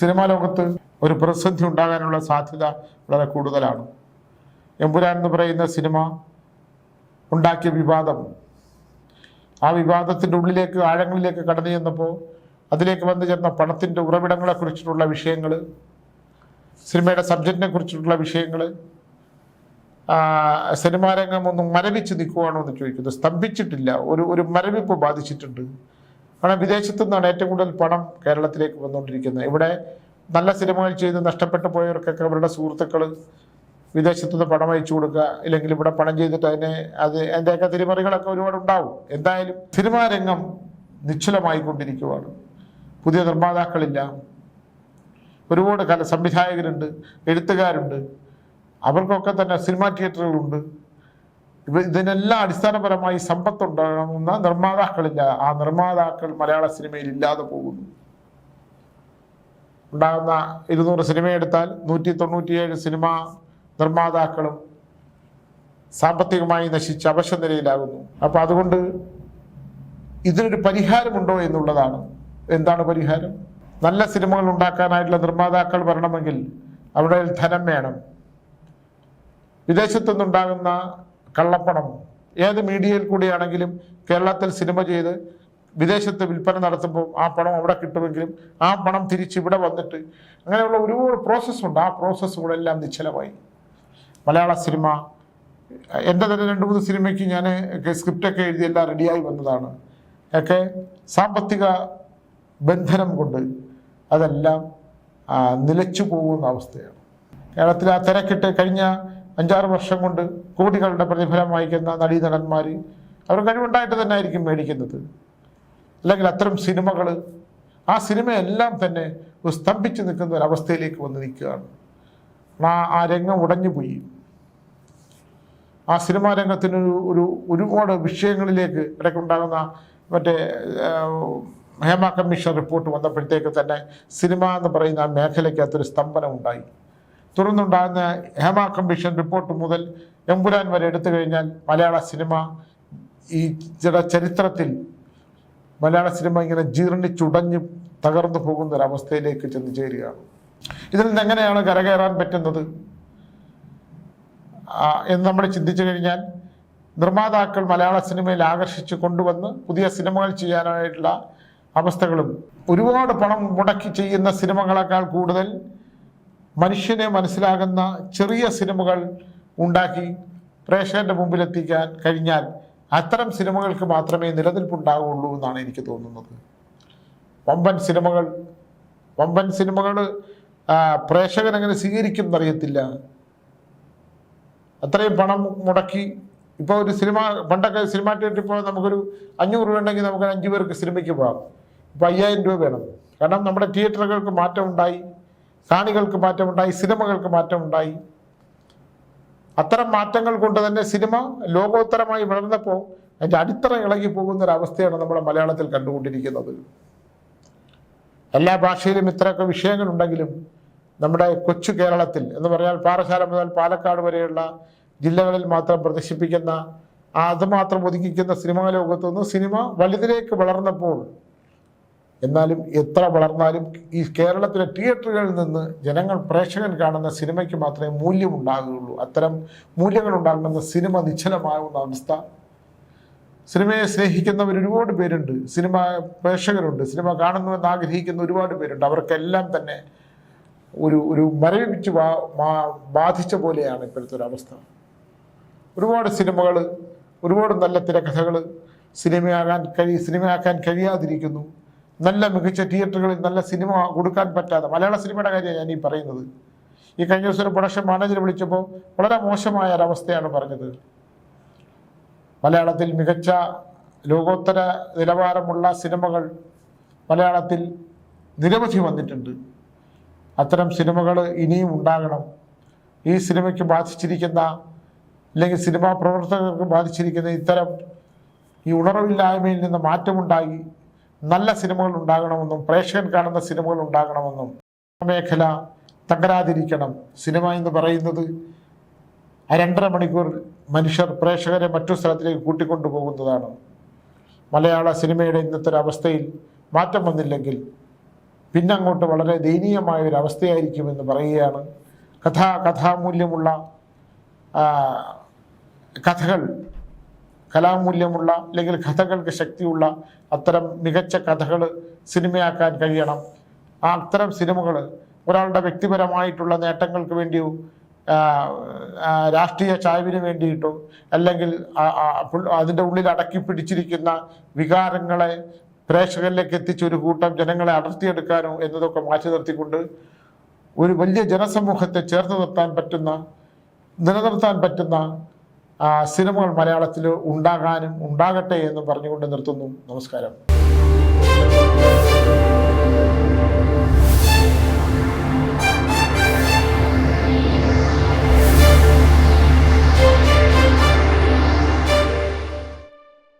Cinema ലോകത്ത് ഒരു പ്രതിസന്ധി ഉണ്ടാകാനുള്ള സാധ്യത വളരെ കൂടുതലാണ്. എമ്പുരാൻ എന്ന് പറയുന്ന സിനിമ ഉണ്ടാക്കിയ വിവാദം. ആ വിവാദത്തിന്റെ ഉള്ളിലേക്ക് ആഴങ്ങളിലേക്ക് കടന്നു ചെന്നപ്പോൾ അതിലേക്ക് വന്നു ചേർന്ന പണത്തിന്റെ ഉറവിടങ്ങളെക്കുറിച്ചിട്ടുള്ള വിഷയങ്ങൾ സിനിമയുടെ സബ്ജക്റ്റിനെ കുറിച്ചിട്ടുള്ള വിഷയങ്ങൾ സിനിമാരംഗം ഒന്ന് മരവിച്ച് നിൽക്കുവാണോ എന്ന് ചോദിക്കുന്നത് സ്തംഭിച്ചിട്ടില്ല. ഒരു ഒരു മരവിപ്പ് ബാധിച്ചിട്ടുണ്ട്. കാരണം വിദേശത്തു നിന്നാണ് ഏറ്റവും കൂടുതൽ പണം കേരളത്തിലേക്ക് വന്നുകൊണ്ടിരിക്കുന്നത്. ഇവിടെ നല്ല സിനിമകൾ ചെയ്ത് നഷ്ടപ്പെട്ടു പോയവർക്കൊക്കെ അവരുടെ സുഹൃത്തുക്കൾ വിദേശത്തു നിന്ന് പണം അയച്ചു കൊടുക്കുക ഇല്ലെങ്കിൽ ഇവിടെ പണം ചെയ്തിട്ട് അതിനെ അത് അതിന്റെയൊക്കെ തിരിമറികളൊക്കെ ഒരുപാട് ഉണ്ടാവും. എന്തായാലും സിനിമാ രംഗം നിശ്ചലമായിക്കൊണ്ടിരിക്കുവാണ്. പുതിയ നിർമ്മാതാക്കളില്ല. ഒരുപാട് കല സംവിധായകരുണ്ട് എഴുത്തുകാരുണ്ട്. അവർക്കൊക്കെ തന്നെ സിനിമാ തിയേറ്ററുകളുണ്ട്. ഇവ ഇതിനെല്ലാം അടിസ്ഥാനപരമായി സമ്പത്തുണ്ടാകുന്ന നിർമ്മാതാക്കളില്ല. ആ നിർമ്മാതാക്കൾ മലയാള സിനിമയിൽ ഇല്ലാതെ പോകുന്നു. ഉണ്ടാകുന്ന ഇരുന്നൂറ് സിനിമ എടുത്താൽ നൂറ്റി തൊണ്ണൂറ്റിയേഴ് സിനിമ നിർമ്മാതാക്കളും സാമ്പത്തികമായി നശിച്ച് അവശ നിലയിലാകുന്നു അപ്പോൾ അതുകൊണ്ട് ഇതിനൊരു പരിഹാരമുണ്ടോ എന്നുള്ളതാണ്. എന്താണ് പരിഹാരം? നല്ല സിനിമകൾ ഉണ്ടാക്കാനായിട്ടുള്ള നിർമ്മാതാക്കൾ വരണമെങ്കിൽ അവിടെ ധനം വേണം. വിദേശത്തു നിന്നുണ്ടാകുന്ന കള്ളപ്പണം. ഏത് മീഡിയയിൽ കൂടിയാണെങ്കിലും കേരളത്തിൽ സിനിമ ചെയ്ത് വിദേശത്ത് വിൽപ്പന നടത്തുമ്പോൾ ആ പണം അവിടെ കിട്ടുമെങ്കിലും ആ പണം തിരിച്ച് ഇവിടെ വന്നിട്ട് അങ്ങനെയുള്ള ഒരുപാട് പ്രോസസ്സുണ്ട് ആ പ്രോസസ്സുകളെല്ലാം നിശ്ചലമായി. മലയാള സിനിമ എന്റെ തന്നെ രണ്ട് മൂന്ന് സിനിമയ്ക്ക് ഞാൻ സ്ക്രിപ്റ്റൊക്കെ എഴുതി എല്ലാം റെഡിയായി വന്നതാണ്. ഒക്കെ സാമ്പത്തിക ബന്ധനം കൊണ്ട് അതെല്ലാം നിലച്ചു പോകുന്ന അവസ്ഥയാണ്. കേരളത്തിൽ ആ തിരക്കിട്ട് കഴിഞ്ഞ അഞ്ചാറ് വർഷം കൊണ്ട് കോടികളുടെ പ്രതിഫലം വായിക്കുന്ന നടീനടന്മാർ അവർ കഴിവുണ്ടായിട്ട് തന്നെ ആയിരിക്കും മേടിക്കുന്നത്. അല്ലെങ്കിൽ അത്തരം സിനിമകൾ ആ സിനിമയെല്ലാം തന്നെ സ്തംഭിച്ച് നിൽക്കുന്ന ഒരവസ്ഥയിലേക്ക് വന്ന് നിൽക്കുകയാണ്. ആ ആ രംഗം ഉടഞ്ഞു പോയി. ആ സിനിമാ രംഗത്തിന് ഒരു ഒരുപാട് വിഷയങ്ങളിലേക്ക് ഇടയ്ക്കുണ്ടാകുന്ന മറ്റേ ഹേമ കമ്മീഷൻ റിപ്പോർട്ട് വന്നപ്പോഴത്തേക്ക് തന്നെ സിനിമ എന്ന് പറയുന്ന മേഖലയ്ക്കകത്തൊരു സ്തംഭനം ഉണ്ടായി തുടർന്നുണ്ടാകുന്ന ഹേമ കമ്മീഷൻ റിപ്പോർട്ട് മുതൽ എമ്പുരാൻ വരെ എടുത്തു കഴിഞ്ഞാൽ മലയാള സിനിമ ഈ ചില ചരിത്രത്തിൽ മലയാള സിനിമ ഇങ്ങനെ ജീർണിച്ചുടഞ്ഞ് തകർന്നു പോകുന്ന ഒരവസ്ഥയിലേക്ക് ചെന്ന് ചേരുകയാണ്. ഇതിൽ നിന്ന് എങ്ങനെയാണ് കരകയറാൻ പറ്റുന്നത്? എന്ന് നമ്മൾ ചിന്തിച്ചു കഴിഞ്ഞാൽ നിർമ്മാതാക്കൾ മലയാള സിനിമയിൽ ആകർഷിച്ച് കൊണ്ടുവന്ന് പുതിയ സിനിമകൾ ചെയ്യാനായിട്ടുള്ള അവസ്ഥകളും ഒരുപാട് പണം മുടക്കി ചെയ്യുന്ന സിനിമകളെക്കാൾ കൂടുതൽ മനുഷ്യനെ മനസ്സിലാകുന്ന ചെറിയ സിനിമകൾ ഉണ്ടാക്കി പ്രേക്ഷകന്റെ മുമ്പിലെത്തിക്കാൻ കഴിഞ്ഞാൽ അത്തരം സിനിമകൾക്ക് മാത്രമേ നിലനിൽപ്പുണ്ടാകുള്ളൂ എന്നാണ് എനിക്ക് തോന്നുന്നത്. വമ്പൻ സിനിമകൾ വമ്പൻ സിനിമകൾ പ്രേക്ഷകൻ എങ്ങനെ സ്വീകരിക്കും എന്നറിയത്തില്ല അത്രയും പണം മുടക്കി ഇപ്പോൾ ഒരു സിനിമ പണ്ടൊക്കെ സിനിമ തിയേറ്ററിൽ പോയാൽ നമുക്കൊരു അഞ്ഞൂറ് രൂപ ഉണ്ടെങ്കിൽ നമുക്ക് അഞ്ച് പേർക്ക് സിനിമയ്ക്ക് പോകാം. ഇപ്പോൾ അയ്യായിരം രൂപ വേണം. കാരണം നമ്മുടെ തിയേറ്ററുകൾക്ക് മാറ്റമുണ്ടായി. കാണികൾക്ക് മാറ്റമുണ്ടായി സിനിമകൾക്ക് മാറ്റമുണ്ടായി. അത്തരം മാറ്റങ്ങൾ കൊണ്ട് തന്നെ സിനിമ ലോകോത്തരമായി വളർന്നപ്പോൾ അതിന്റെ അടിത്തറ ഇളകി പോകുന്ന ഒരു അവസ്ഥയാണ് നമ്മുടെ മലയാളത്തിൽ കണ്ടുകൊണ്ടിരിക്കുന്നത്. എല്ലാ ഭാഷയിലും ഇത്രയൊക്കെ വിഷയങ്ങൾ ഉണ്ടെങ്കിലും നമ്മുടെ കൊച്ചു കേരളത്തിൽ എന്ന് പറഞ്ഞാൽ പാറശാല മുതൽ പാലക്കാട് വരെയുള്ള ജില്ലകളിൽ മാത്രം പ്രദർശിപ്പിക്കുന്ന അതുമാത്രം ഒതുക്കിക്കുന്ന സിനിമാ ലോകത്തുനിന്ന് സിനിമ വലുതിലേക്ക് വളർന്നപ്പോൾ എന്നാലും എത്ര വളർന്നാലും ഈ കേരളത്തിലെ തിയേറ്ററുകളിൽ നിന്ന് ജനങ്ങൾ പ്രേക്ഷകൻ കാണുന്ന സിനിമയ്ക്ക് മാത്രമേ മൂല്യമുണ്ടാകുകയുള്ളൂ. അത്തരം മൂല്യങ്ങൾ ഉണ്ടാകുന്ന സിനിമ നിശ്ചലമാകുന്ന അവസ്ഥ. സിനിമയെ സ്നേഹിക്കുന്നവർ ഒരുപാട് പേരുണ്ട്. സിനിമ പ്രേക്ഷകരുണ്ട്. സിനിമ കാണുന്നുവെന്ന് ആഗ്രഹിക്കുന്ന ഒരുപാട് പേരുണ്ട്. അവർക്കെല്ലാം തന്നെ ഒരു ഒരു മരവിപ്പിച്ച് ബാധിച്ച പോലെയാണ് ഇപ്പോഴത്തെ ഒരു അവസ്ഥ. ഒരുപാട് സിനിമകൾ ഒരുപാട് നല്ല തിരക്കഥകൾ സിനിമയാകാൻ കഴി സിനിമയാക്കാൻ കഴിയാതിരിക്കുന്നു. നല്ല മികച്ച തിയേറ്ററുകളിൽ നല്ല സിനിമ കൊടുക്കാൻ പറ്റാതെ മലയാള സിനിമയുടെ കാര്യമാണ് ഞാൻ ഈ പറയുന്നത്. ഈ കഴിഞ്ഞ ദിവസം ഒരു പ്രൊഡക്ഷൻ മാനേജർ വിളിച്ചപ്പോൾ വളരെ മോശമായ ഒരവസ്ഥയാണ് പറഞ്ഞത്. മലയാളത്തിൽ മികച്ച ലോകോത്തര നിലവാരമുള്ള സിനിമകൾ മലയാളത്തിൽ നിരവധി വന്നിട്ടുണ്ട്. അത്തരം സിനിമകൾ ഇനിയും ഉണ്ടാകണം. ഈ സിനിമയ്ക്ക് ബാധിച്ചിരിക്കുന്ന അല്ലെങ്കിൽ സിനിമാ പ്രവർത്തകർക്ക് ബാധിച്ചിരിക്കുന്ന ഇത്തരം ഈ ഉണർവില്ലായ്മയിൽ നിന്ന് മാറ്റമുണ്ടായി. നല്ല സിനിമകൾ ഉണ്ടാകണമെന്നും പ്രേക്ഷകൻ കാണുന്ന സിനിമകൾ ഉണ്ടാകണമെന്നും മേഖല തകരാതിരിക്കണം. സിനിമ എന്ന് പറയുന്നത് ആ രണ്ടര മണിക്കൂർ മനുഷ്യർ പ്രേക്ഷകരെ മറ്റു സ്ഥലത്തിലേക്ക് കൂട്ടിക്കൊണ്ടുപോകുന്നതാണ് മലയാള സിനിമയുടെ ഇന്നത്തെ അവസ്ഥയിൽ മാറ്റം വന്നില്ലെങ്കിൽ പിന്നെ അങ്ങോട്ട് വളരെ ദയനീയമായ ഒരു അവസ്ഥയായിരിക്കുമെന്ന് പറയുകയാണ്. കഥാ കഥാമൂല്യമുള്ള കഥകൾ കലാമൂല്യമുള്ള അല്ലെങ്കിൽ കഥകൾക്ക് ശക്തിയുള്ള അത്തരം മികച്ച കഥകൾ സിനിമയാക്കാൻ കഴിയണം. ആ അത്തരം സിനിമകൾ ഒരാളുടെ വ്യക്തിപരമായിട്ടുള്ള നേട്ടങ്ങൾക്ക് വേണ്ടിയോ രാഷ്ട്രീയ ചായ്വിന് വേണ്ടിയിട്ടോ അല്ലെങ്കിൽ അതിന്റെ ഉള്ളിൽ അടക്കി പിടിച്ചിരിക്കുന്ന വികാരങ്ങളെ പ്രേക്ഷകരിലേക്ക് എത്തിച്ച് ഒരു കൂട്ടം ജനങ്ങളെ അടർത്തിയെടുക്കാനോ എന്നതൊക്കെ മാറ്റി നിർത്തിക്കൊണ്ട് ഒരു വലിയ ജനസമൂഹത്തെ ചേർത്ത് നിർത്താൻ പറ്റുന്ന നിലനിർത്താൻ പറ്റുന്ന സിനിമകൾ മലയാളത്തിൽ ഉണ്ടാകാനും ഉണ്ടാകട്ടെ എന്നും പറഞ്ഞുകൊണ്ട് നിർത്തുന്നു. നമസ്കാരം.